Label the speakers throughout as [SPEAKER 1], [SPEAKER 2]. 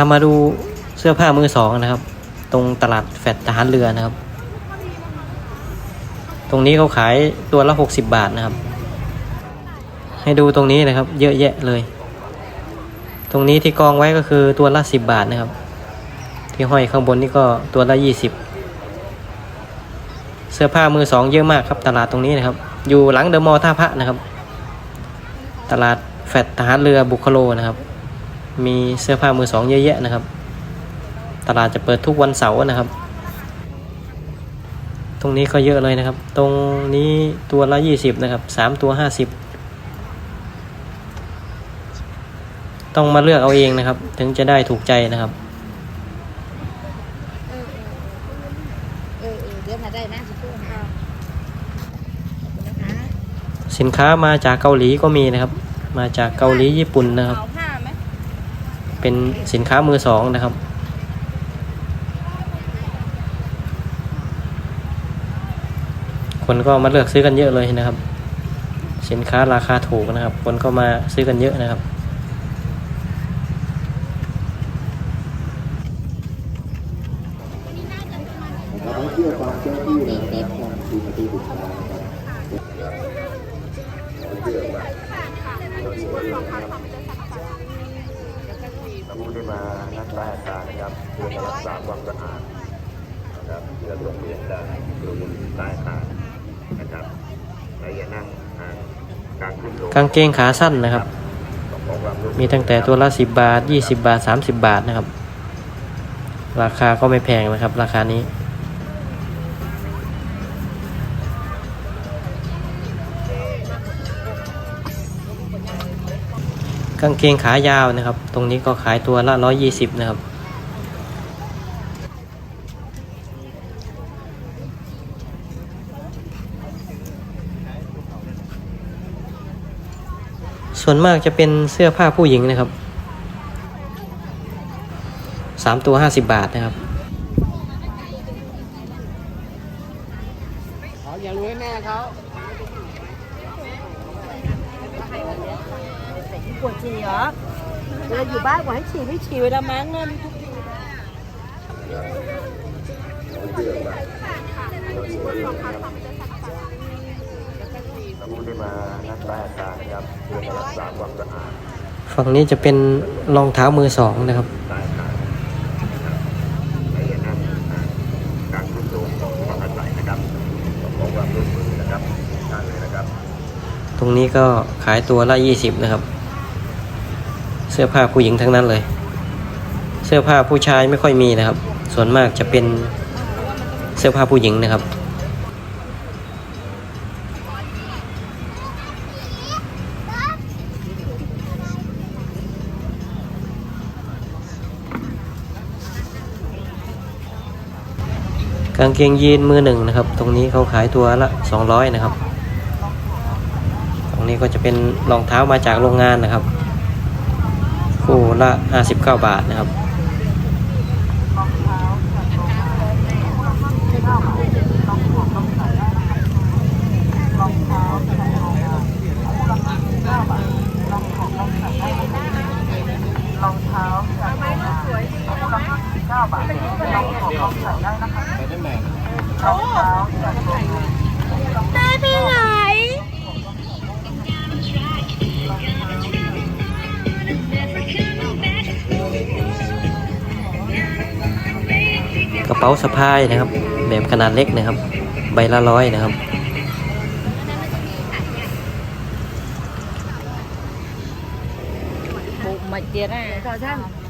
[SPEAKER 1] ามาดูเสื้อผ้ามือสองนะครับ ตรงตลาดแฟดทหารเรือนะครับ ตรงนี้เขาขายตัวละหกสิบบาทนะครับ ให้ดูตรงนี้นะครับ เยอะแยะเลย ตรงนี้ที่กองไว้ก็คือตัวละสิบบาทนะครับ ที่ห้อยข้างบนนี่ก็ตัวละยี่สิบเสื้อผ้ามือสองเยอะมากครับ ตลาดตรงนี้นะครับ อยู่หลังเดอะมอลล์ท่าพระนะครับ ตลาดแฟดทหารเรือบุคโลนะครับ มีเสื้อผ้ามือสองเยอะแยะนะครับ ตลาดจะเปิดทุกวันเสาร์นะครับ ตรงนี้ก็เยอะเลยนะครับ ตรงนี้ตัวละยี่สิบนะครับสามตัวห้าสิบต้องมาเลือกเอาเองนะครับ ถึงจะได้ถูกใจนะครับ
[SPEAKER 2] สินค้า
[SPEAKER 1] มาจากเกาหลีก็มีนะครับ มาจากเกาหลีญี่ปุ่นนะครับ
[SPEAKER 2] เป็
[SPEAKER 1] นสินค้ามือสองนะครับ คนก็มาเลือกซื้อกันเยอะเลยนะครับ สินค้าราคาถูกนะครับ คนก็มาซื้อกันเยอะนะครับ
[SPEAKER 3] นะครับให้เชื่อฟังเจ้าหน้าที่นะครับทางทีมปฏิบัติกา
[SPEAKER 4] ผู้ที่มานักล่าการนะครับเพื่อจะรักษาความสะอาดนะครับเพื่อโรงเรียนได้ดูใต้อาคารนะครับใครจะนั่งทางการขึ้นลง
[SPEAKER 1] กางเกงขาสั้นนะครับ
[SPEAKER 4] ต้องขอความร่วม
[SPEAKER 1] มีตั้งแต่ตัวละ10บาท20บาท30บาทนะครับ ราคาก็ไม่แพงนะครับ ราคานี้ กางเกงขายาวนะครับ ตรงนี้ก็ขายตัวละ 120 นะครับ ส่วนมากจะเป็นเสื้อผ้าผู้หญิงนะครับสามตัวห้าสิบบาทนะครับ
[SPEAKER 2] อย่ารู้ให้แม่เขา ปวดฉี่เหรอเวลาอยู่บ้านบอกให้ฉี่ไม่ฉี่เวลามั้งเงินทุกที
[SPEAKER 4] ผู้ที่มานักล่าการนะครับเพื่อจะรักษาความสะอาด
[SPEAKER 1] ฝั่งนี้จะเป็นรองเท้ามือสองนะครับ
[SPEAKER 4] ใต้อาคารนะครับใครจะนั่งทางการขึ้นลงต้องขออาศัยนะครับต้องขอความร่วมมือนะครับท่านเลยนะครับ
[SPEAKER 1] ตรงนี้ก็ขายตัวละยี่สิบนะครับ เสื้อผ้าผู้หญิงทั้งนั้นเลย เสื้อผ้าผู้ชายไม่ค่อยมีนะครับ ส่วนมากจะเป็นเสื้อผ้าผู้หญิงนะครับ กางเกงยีนมือหนึ่งนะครับ ตรงนี้เขาขายตัวละ200นะครับ ตรงนี้ก็จะเป็นรองเท้ามาจากโรงงานนะครับ คู่ละ 59 บาทนะครับ
[SPEAKER 2] แม่ไปไหน
[SPEAKER 1] กระเป๋าสะพายนะครับ แบบขนาดเล็กนะครับ ใบละร้อยนะครับ
[SPEAKER 2] บุกมาเจียร่าขอท่านไหน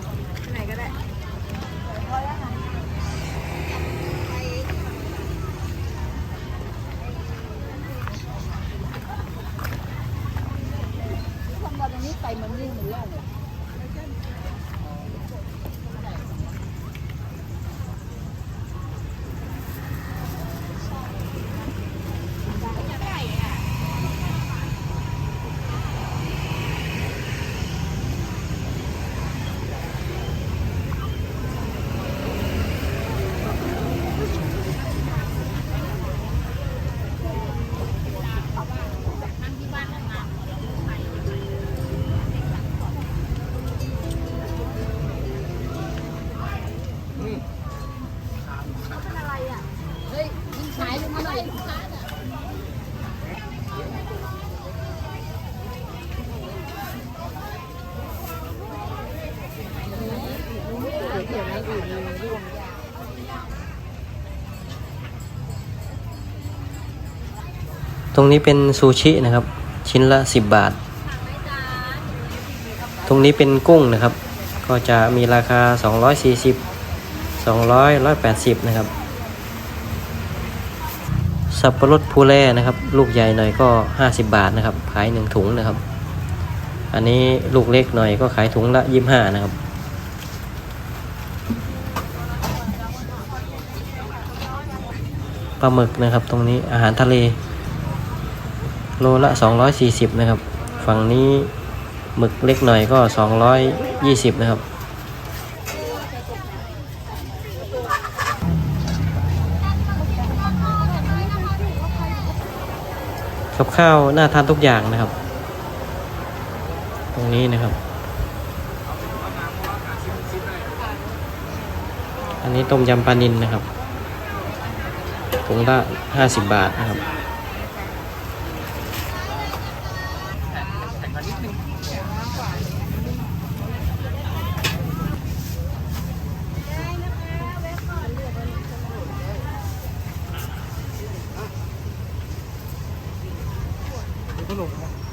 [SPEAKER 1] ตรงนี้เป็นซูชินะครับ ชิ้นละ 10 บาท ตรงนี้เป็นกุ้งนะครับ ก็จะมีราคา 240 200 180 นะครับ สับปะรดภูแร่นะครับ ลูกใหญ่หน่อยก็ 50 บาทนะครับ ขาย 1 ถุงนะครับ อันนี้ลูกเล็กหน่อยก็ขายถุงละ 25 นะครับปลาหมึกนะครับ ตรงนี้อาหารทะเล โลละ 240 นะครับ ฝั่งนี้หมึกเล็กหน่อยก็ 220 นะครับ กับข้าวน่าทานทุกอย่างนะครับ ตรงนี้นะครับ อันนี้ต้มยำปลานินนะครับถุงละ 50 บาทนะครับ
[SPEAKER 2] เ